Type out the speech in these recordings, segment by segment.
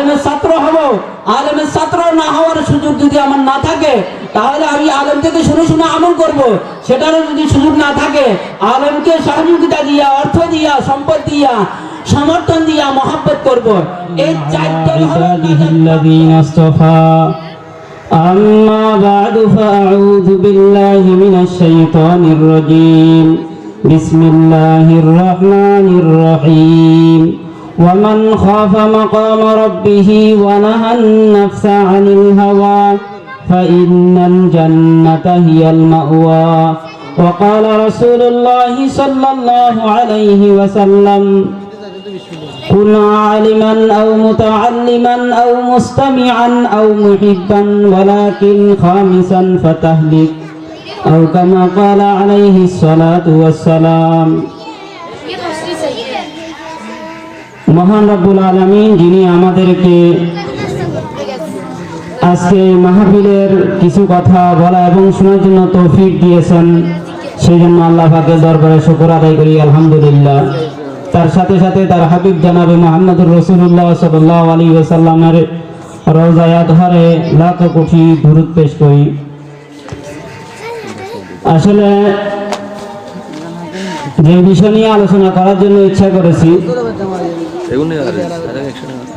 আলেমের ছাত্র হব আলেমের ছাত্র না হওয়ার সুযোগ যদি আমার না থাকে তাহলে আমি আলেম থেকে শুনে শুনে আমল করব সেটারও যদি সুযোগ না থাকে আলেমকে সহযোগিতা দিয়া অর্থ দিয়া সম্পদ দিয়া সমর্থন দিয়া মহাব্বত করব এই চারটে হলো عباده الذين اصطفى أما بعد فأعوذ بالله من الشيطان الرجيم بسم الله الرحمن الرحيم ومن خاف مقام ربه ونهى النفس عن الهوى فإن الجنة هي المأوى. وقال رسول الله صلى الله عليه وسلم كن عالما أو متعلما أو مستمعا أو محبا ولكن خامسا فتهلك. أو كما قال عليه الصلاة والسلام মহান রব্বুল আলমিন যিনি আমাদেরকে আজকে মাহফিলের কিছু কথা বলা এবং শোনার জন্য তৌফিক দিয়েছেন, সেই জন্য আল্লাহ দরবারে শুকর আদায় করি, আলহামদুলিল্লাহ। তার সাথে সাথে তার হাবিব জানাবে মোহাম্মদুর রসুল্লাহ সাল্লাহ আলী ওসাল্লামের রোজায়াত হারে লাখ কোটি দূরত পেশ করি। আসলে যে বিষয় নিয়ে আলোচনা করার জন্য ইচ্ছা করেছি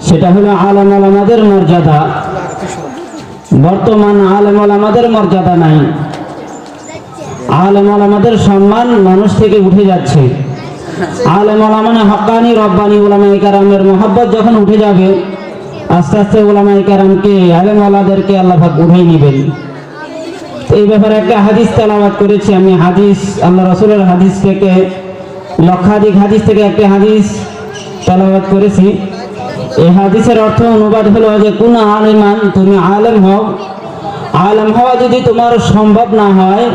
সেটা হলো আলম আলামাদের মর্যাদা। বর্তমান আলেম আলামাদের মর্যাদা নাই। আলেম আলামাদের সম্মান মানুষ থেকে উঠে যাচ্ছে। আলেম আলামানে হকানি, রব্বানি ওলামাই কারামের মহব্বত যখন উঠে যাবে, আস্তে আস্তে ওলামাই কারামকে, আলেম আলাদেরকে আল্লাহ উঠেই নেবেন। এই ব্যাপারে একটা হাদিস তেলাবাদ করেছি আমি। হাদিস, আল্লাহ রসুলের হাদিস থেকে, লক্ষাধিক হাদিস থেকে একটা হাদিস। তেলাবাদ করেছি। এই হাদিসের অর্থ অনুবাদ হলো যে, কোন আলিমান, তুমি আলেম হও। আলেম হওয়া যদি তোমার সম্ভব না হয়,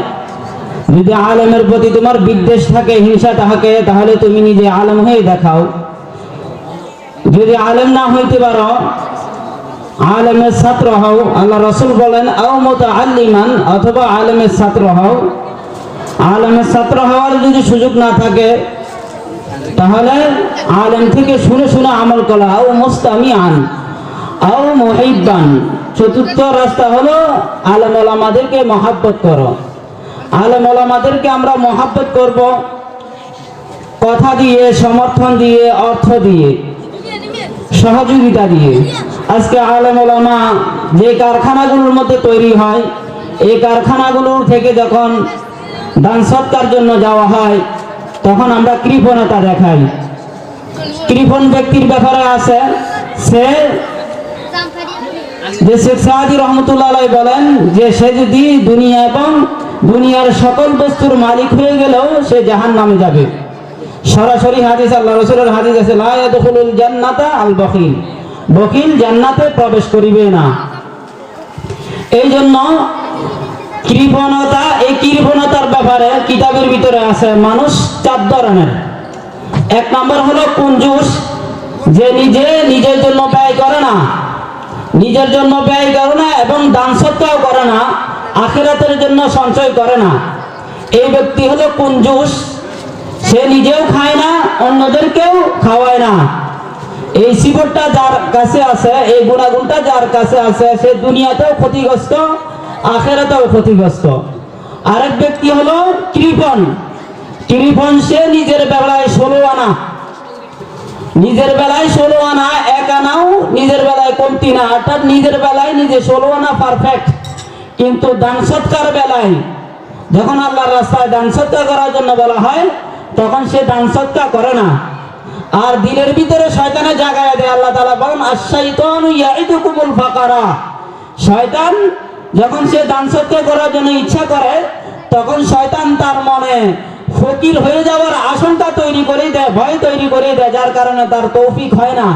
যদি আলেমের প্রতি তোমার বিদ্বেষ থাকে, হিংসা থাকে, তাহলে তুমি নিজে আলেম হয়ে দেখাও। যদি আলেম না হইতে পারো, আলেমের ছাত্র হও। আল্লাহ রসুল বলেন, আও মতো আলিমান অথবা আলেমের ছাত্র হও। আলেমের ছাত্র হওয়ার যদি সুযোগ না থাকে তাহলে আলেম থেকে শুনে শুনে আমল করা, আও মোস্তামি আন আও মহিবান চতুর্থ রাস্তা হলো আলেম ওলামাদেরকে মহাব্বত করো। আলেম ওলামাদেরকে আমরা মহাব্বত করব। কথা দিয়ে, সমর্থন দিয়ে, অর্থ দিয়ে, সহযোগিতা দিয়ে। আজকে আলেম ওলামা যে কারখানাগুলোর মধ্যে তৈরি হয়, এই কারখানাগুলোর থেকে যখন দান সৎকার জন্য যাওয়া হয় তখন আমরা কৃপণতা দেখাই। কৃপণ ব্যক্তির ব্যাপারে আছে, সে যে শেখ সাহাদি রহমতুল্লাহ বলেন যে সে যদি দুনিয়া এবং দুনিয়ার সকল বস্তুর মালিক হয়ে গেলেও সে জাহান নামে যাবে। সরাসরি হাদিস, আল্লাহ রসুলের হাদিস আছে, লা ইয়াদখুলুল জান্নাতা আল বকিল। বকিল জান্নাতে প্রবেশ করিবে না। এই জন্য কৃপণতা, এই কৃপণতার ব্যাপারে কিতাবের ভিতরে আছে, মানুষ চার ধরনের। এক নম্বর হলো কুঞ্জুস, যে নিজে নিজের জন্য ব্যয় করে না। নিজের জন্য ব্যয় করে না এবং দান সত্ত্বেও করে না, আখেরাতের জন্য সঞ্চয় করে না। এই ব্যক্তি হলো কুঞ্জুস, সে নিজেও খায় না, অন্যদেরকেও খাওয়ায় না। এই শিবরটা যার কাছে আছে, এই গুণাগুণটা যার কাছে আছে, সে দুনিয়াতেও ক্ষতিগ্রস্ত আখেরাতেও ক্ষতিগ্রস্ত। আরেক ব্যক্তি হলো কৃপন। কৃপন, সে নিজের বেলায় ষোলো আনা। নিজের বেলায় ষোলো আনা, এক আনাও নিজের বেলায় কমতি না। অর্থাৎ নিজের বেলায় নিজে ষোলো আনা পারফেক্ট কিন্তু দান সৎকার বেলায় যখন আল্লাহর রাস্তায় দান সৎকার করার জন্য বলা হয়, তখন সে দান সৎকার করে না। আর দিলের ভিতরে শয়তানে জায়গায় দেয় আল্লাহ তালা বলেন ফাকারা। শয়তান যখন সে দান সৎকার করার জন্য ইচ্ছা করে, তখন শয়তান তার মনে ফকির হয়ে যাওয়ার আশঙ্কা তৈরি করে দেয়, ভয় তৈরি করে দেয়, যার কারণে তার তৌফিক হয় না।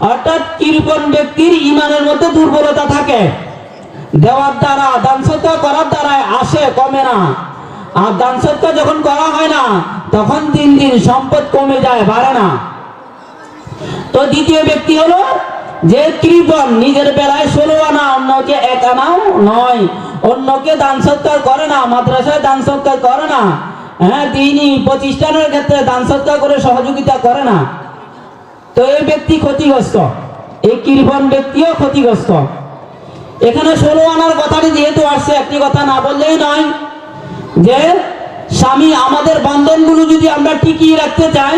অর্থাৎ কৃপণ ব্যক্তির ইমানের মধ্যে দুর্বলতা থাকে। দেওয়ার দ্বারা, দান সৎকার করার দ্বারা আসে, কমে না। আর দান সৎকার যখন করা হয় না, তখন দিন দিন সম্পদ কমে যায়, বাড়ে না। তো দ্বিতীয় ব্যক্তি হলো যে কৃপণ নিজের বেলায় ষোলো আনা, অন্যকে এক আনাও নয়। অন্যকে দান সৎকার করে না, মাদ্রাসায় দান সৎকার করে না। হ্যাঁ তিনি প্রতিষ্ঠানের ক্ষেত্রে দান সৎকার করে সহযোগিতা করে না। তো এই ব্যক্তি ক্ষতিগ্রস্ত এই কৃপণ ব্যক্তিও ক্ষতিগ্রস্ত। এখানে ষোলো আনার কথাটি যেহেতু আসছে, একটি কথা না বললেই নয় যে, স্বামী, আমাদের বন্ধনগুলো যদি আমরা টিকিয়ে রাখতে চাই,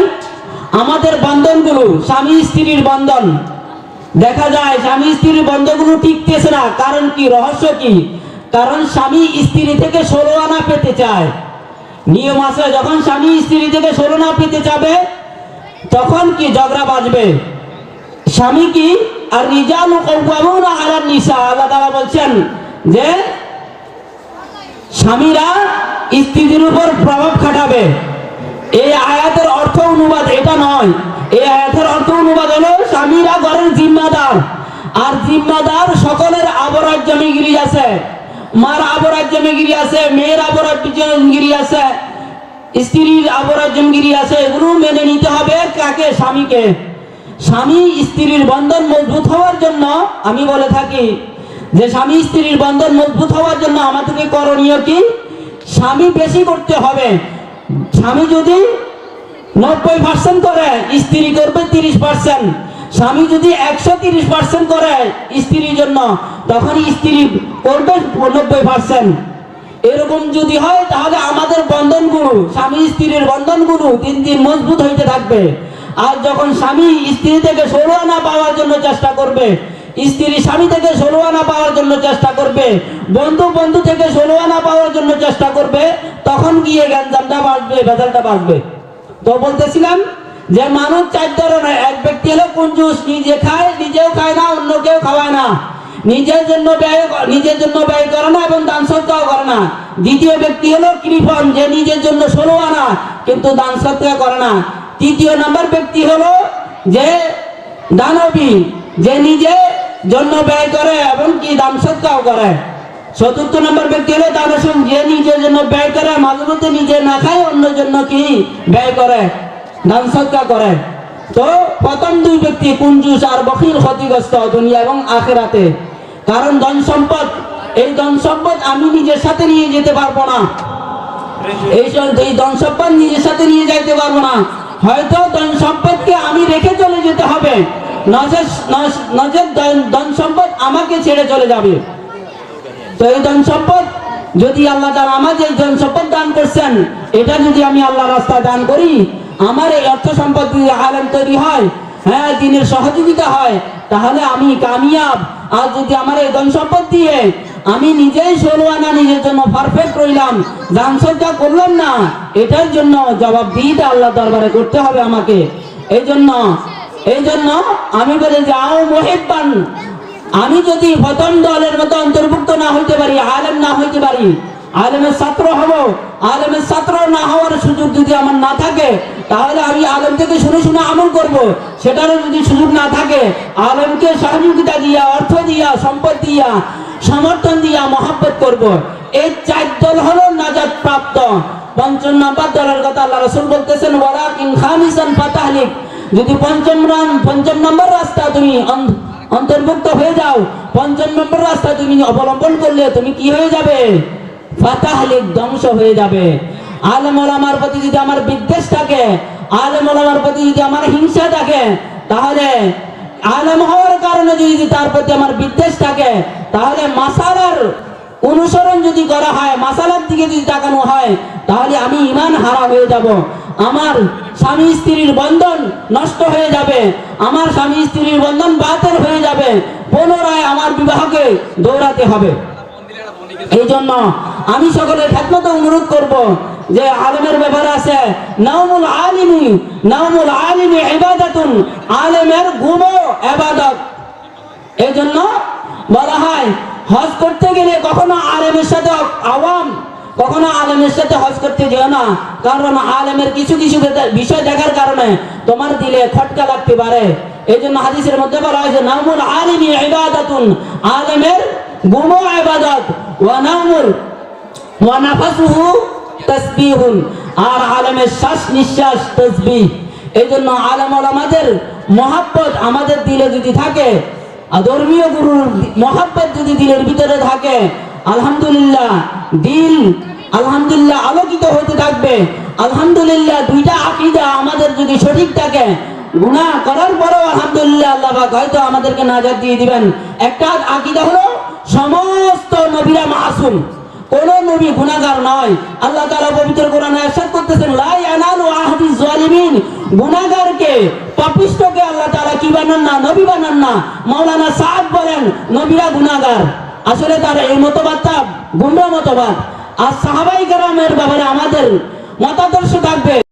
আমাদের বন্ধনগুলো স্বামী স্ত্রীর বন্ধন দেখা যায় স্বামী স্ত্রীর বন্ধনগুলো টিকতেছে না। কারণ কি? রহস্য কি? কারণ স্বামী স্ত্রী থেকে ষোলো আনা পেতে চায়। নিয়ম আছে, যখন স্বামী স্ত্রী থেকে ষোলো আনা পেতে যাবে, তখন কি ঝগড়া বাজবে স্বামী কি? আর রিজাল আলার নিসা। আল্লাহ তাআলা বলছেন যে, স্বামীরা স্ত্রীদের উপর প্রভাব খাটাবে। এই আয়াতের অর্থ অনুবাদ এটা নয়। এই আয়াতের অর্থ অনুবাদ হলো স্বামীরা ঘরের জিম্মাদার। আর জিম্মাদার সকলের আবরাজ্যমিগিরি আছে। মার আবরাজ্যমিগিরি আছে, মেয়ের আবরাজ্যমিগিরি আছে, স্ত্রীর আবরাজ্যমগিরি আছে, এগুলো মেনে নিতে হবে কাকে? স্বামীকে। স্বামী স্ত্রীর বন্ধন মজবুত হওয়ার জন্য আমি বলে থাকি, যে স্বামী স্ত্রীর বন্ধন মজবুত হওয়ার জন্য আমাদেরকে করণীয় কি? স্বামী বেশি করতে হবে। স্বামী যদি নব্বই পার্সেন্ট করে, স্ত্রী করবে তিরিশ পার্সেন্ট স্বামী যদি একশো তিরিশ পার্সেন্ট করে স্ত্রীর জন্য, তখন স্ত্রী করবে নব্বই পার্সেন্ট এরকম যদি হয়, তাহলে আমাদের বন্ধনগুলো স্বামী স্ত্রীর বন্ধনগুলো দিন দিন মজবুত হইতে থাকবে। আর যখন স্বামী স্ত্রী থেকে আনা পাওয়ার জন্য চেষ্টা করবে, স্ত্রী স্বামী থেকে ষোলো পাওয়ার জন্য চেষ্টা করবে, বন্ধু বন্ধু থেকে ষোলো পাওয়ার জন্য চেষ্টা করবে, তখন গিয়ে গ্যাঞ্জামটা বাঁচবে, ভেজালটা বাঁচবে। তো বলতেছিলাম যে মানুষ চার ধরনের, এক ব্যক্তি হলো কুঞ্জুস নিজে খায়, নিজেও খায় না, অন্য কেউ খাওয়ায় না। নিজের জন্য ব্যয় নিজের জন্য ব্যয় করে না এবং দান সৎকাও করে না। দ্বিতীয় ব্যক্তি হলো কৃপণ, যে নিজের জন্য ষোলো আনা, কিন্তু দান সৎকার করে না। তৃতীয় নাম্বার ব্যক্তি হলো যে দানবী, যে নিজে জন্য ব্যয় করে এবং কি দান সৎকাও করে। চতুর্থ নম্বর ব্যক্তি হলো দানসন, যে নিজের জন্য ব্যয় করে, মাঝে মধ্যে নিজে না খায় অন্য জন্য কি ব্যয় করে। দান সৎকার করে তো প্রথম দুই ব্যক্তি কুঞ্জুস আর বকিল ক্ষতিগ্রস্ত দুনিয়া এবং আখেরাতে। কারণ ধন সম্পদ, এই ধন সম্পদ আমি নিজের সাথে নিয়ে যেতে পারব না। এই এই ধন সম্পদ নিজের সাথে নিয়ে যাইতে পারব না। হয়তো ধন সম্পদকে আমি রেখে চলে যেতে হবে। নজর ধন সম্পদ আমাকে ছেড়ে চলে যাবে। তো এই ধন সম্পদ, যদি আল্লাহ তারা আমার যে ধন সম্পদ দান করছেন, এটা যদি আমি আল্লাহ রাস্তায় দান করি আমার এই অর্থ সম্পদ যদি আলেম তৈরি হয় হ্যাঁ দিনের সহযোগিতা হয়, তাহলে আমি কামিয়াব। আর যদি আমার এই ধন সম্পদ দিয়ে আমি নিজেই ষোলো আনা নিজের জন্য পারফেক্ট রইলাম সজ্জা করলাম না, এটার জন্য জবাব দিতে আল্লাহ দরবারে করতে হবে আমাকে। এই জন্য এই জন্য আমি বলি যে আও মহিব্বান, আমি যদি প্রথম দলের মতো অন্তর্ভুক্ত না হইতে পারি, আলেম না হইতে পারি, আলেমের ছাত্র হব, আলেমের ছাত্র না হওয়ার সুযোগ যদি আমার না থাকে, তাহলে আমি আলেম থেকে শুনে শুনে আমল করব। সেটারও যদি সুযোগ না থাকে, আলেমকে সহযোগিতা দিয়া, অর্থ দিয়া, সম্পদ দিয়া, সমর্থন দিয়া মহাব্বত করব। এই চার দল হলো নাজাত প্রাপ্ত। পঞ্চম নাম্বার দলের কথা আল্লাহ রসুল বলতেছেন যদি পঞ্চম রান পঞ্চম নম্বর রাস্তা তুমি অন্তর্ভুক্ত হয়ে যাও, পঞ্চম নম্বর রাস্তা তুমি অবলম্বন করলে তুমি কি হয়ে যাবে? ফাতাহলিক ধ্বংস হয়ে যাবে। আলেম প্রতি যদি আমার বিদ্বেষ থাকে, আলেম ওলামার প্রতি যদি আমার হিংসা থাকে, তাহলে আলেম হওয়ার কারণে যদি তার প্রতি আমার বিদ্বেষ থাকে, তাহলে মাসালার অনুসরণ যদি করা হয়, মাসালার দিকে যদি তাকানো হয়, তাহলে আমি ইমান হারা হয়ে যাব। আমার স্বামী স্ত্রীর বন্ধন নষ্ট হয়ে যাবে, আমার স্বামী স্ত্রীর বন্ধন বাতিল হয়ে যাবে, পুনরায় আমার বিবাহকে দৌড়াতে হবে। এই জন্য আমি সকলের খেদমত অনুরোধ করব যে আলেমের ব্যাপারে আছে নাউমুল আলিমি নাউমুল আলিমি ইবাদাতুন, আলেমের ঘুমও ইবাদত। এই জন্য বলা হয়, হজ করতে গেলে কখনো আলেমের সাথে আওয়াম, কখনো আলেমের সাথে হজ করতে যেও না। কারণ আলেমের কিছু কিছু বিষয় দেখার কারণে তোমার দিলে খটকা লাগতে পারে। এই জন্য হাদিসের মধ্যে বলা হয়েছে নামুল আলিমি ইবাদাতুন, আলেমের গুমো ইবাদত। তাসবিহুন। আর আলেমের শ্বাস নিঃশ্বাস তসবিহ। এই জন্য আলেম ওলামাদের মহাব্বত আমাদের দিলে যদি থাকে ধর্মীয় গুরুর মহাব্বত যদি দিলের ভিতরে থাকে, আলহামদুলিল্লাহ দিল, আলহামদুলিল্লাহ আলোকিত হতে থাকবে। আলহামদুলিল্লাহ দুইটা আকিদা আমাদের যদি সঠিক থাকে, গুনাহ করার পরেও আলহামদুলিল্লাহ আল্লাহ হয়তো আমাদেরকে নাজাত দিয়ে দিবেন। একটা আকীদা হলো সমস্ত নবীরা মাসুম কোন নবী গুনাহগার নয় আল্লাহ তাআলা পবিত্র কোরআনে ارشاد করতেছেন লা ইয়ানালু আহদি জালিমিন গুনাহগারকে পাপিষ্টকে আল্লাহ তাআলা কি বানান না নবী বানান না মাওলানা সাদ বলেন নবীরা গুনাহগার আসলে তার এই মতবাদটা গুমরা মতবাদ আর সাহাবাই কেরামের ব্যাপারে আমাদের মতাদর্শ থাকবে